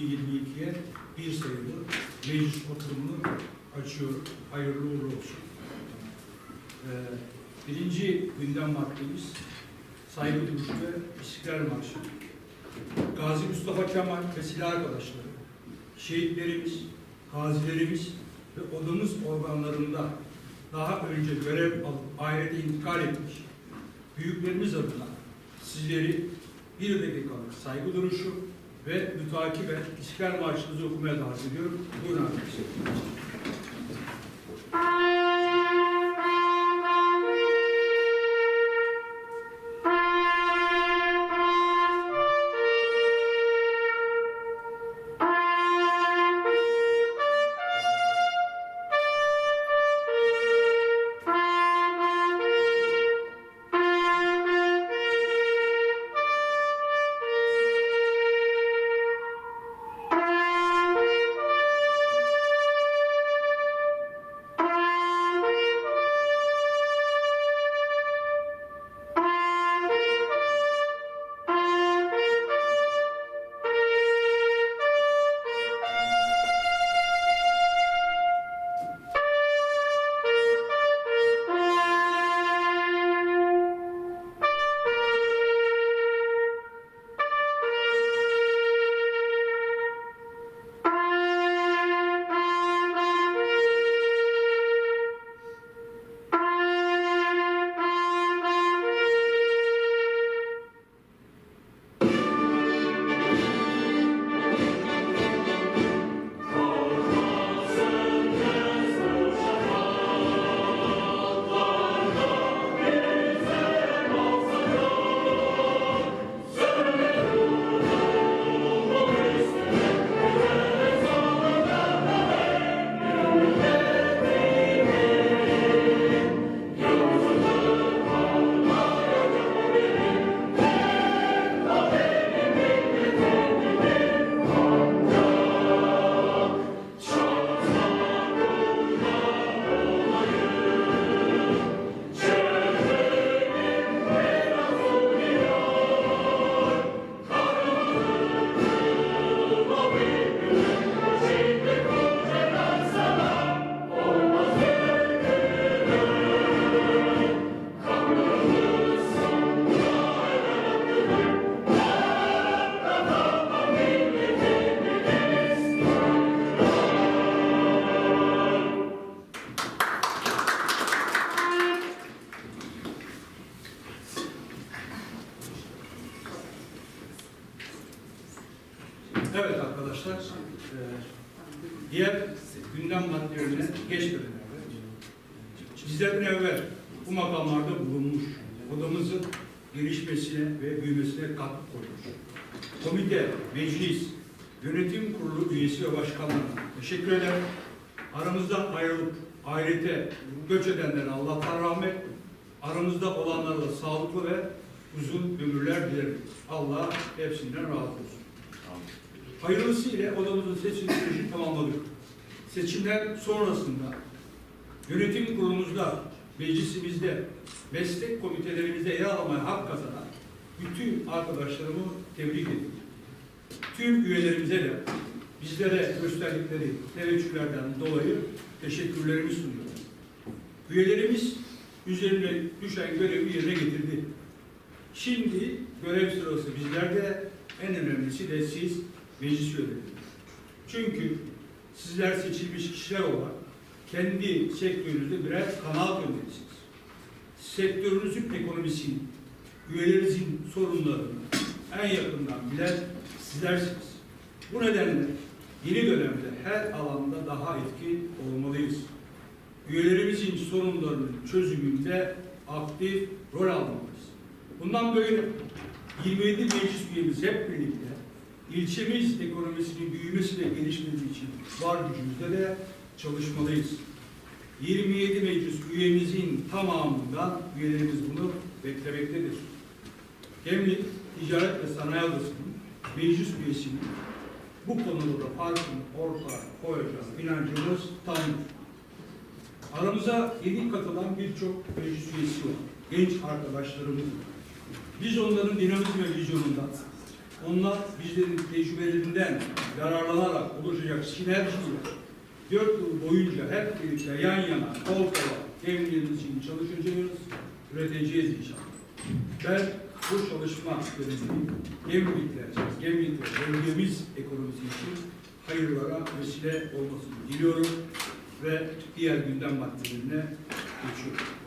22'ye bir sayılı meclis oturumunu açıyorum. Hayırlı uğurlu olsun. Ee, birinci gündem maddemiz saygı duruşu ve İstiklal Marşı. Gazi Mustafa Kemal ve silah arkadaşları, şehitlerimiz, gazilerimiz ve odamız organlarında daha önce görev alıp ahirete intikal etmiş büyüklerimiz adına sizleri bir dakikalık saygı duruşu ve mütakiben İstiklal Marşı'nızı okumaya davet ediyorum. Buyurun arkadaşlar. Arkadaşlar, e, diğer gündem maddelerine geçmeden evvel, bizlerden evvel bu makamlarda bulunmuş, odamızın gelişmesine ve büyümesine katkı koymuş. Komite, meclis, yönetim kurulu üyesi ve başkanlarına teşekkür ederim. Aramızdan ayrılıp ahirete göç edenlere Allah'tan rahmet, aramızda olanlara da sağlıklı ve uzun ömürler dilerim. Allah hepsinden razı olsun. Hayırlısı ile odamızın seçim sürecini tamamladık. Seçimler sonrasında yönetim kurulumuzda, meclisimizde, meslek komitelerimizde yer almaya hak kazanan bütün arkadaşlarımı tebrik ediyorum. Tüm üyelerimize de bizlere gösterdikleri teveccühlerden dolayı teşekkürlerimi sunuyorum. Üyelerimiz üzerine düşen görevi yerine getirdi. Şimdi görev sırası bizlerde, en önemlisi de siz meclis üyeleri. Çünkü sizler seçilmiş kişiler olarak kendi sektörünüzde birer kanal gönderisiniz. Sektörünüzün ekonomisini, üyelerinizin sorunlarını en yakından bilen sizlersiniz. Bu nedenle yeni dönemde her alanda daha etkin olmalıyız. Üyelerimizin sorunlarının çözümünde aktif rol almalıyız. Bundan böyle 27 meclis üyemiz hep birlikte ilçemiz ekonomisinin büyümesi ve gelişmesi için var gücümüzde de çalışmalıyız. 27 meclis üyemizin tamamından üyelerimiz bunu beklemektedir. Gemlik Ticaret ve Sanayi Odası'nın meclis üyesinin bu konuda da farkını ortaya koyacağız. inancımız tamdır. Aramıza yeni katılan birçok meclis üyesi var. Genç arkadaşlarımız var. Biz onların dinamizm ve vizyonundan Onlar bizlerin tecrübelerinden yararlanarak oluşacak sinerjiyle dört yıl boyunca hep birlikte yan yana, kol kola gemliğimiz için çalışacağız, üreteceğiz inşallah. Ben bu çalışma yönetiminin gemlikler, gemlikler, bölgemiz ekonomisi için hayırlara vesile olmasını diliyorum ve diğer gündem maddelerine geçiyorum.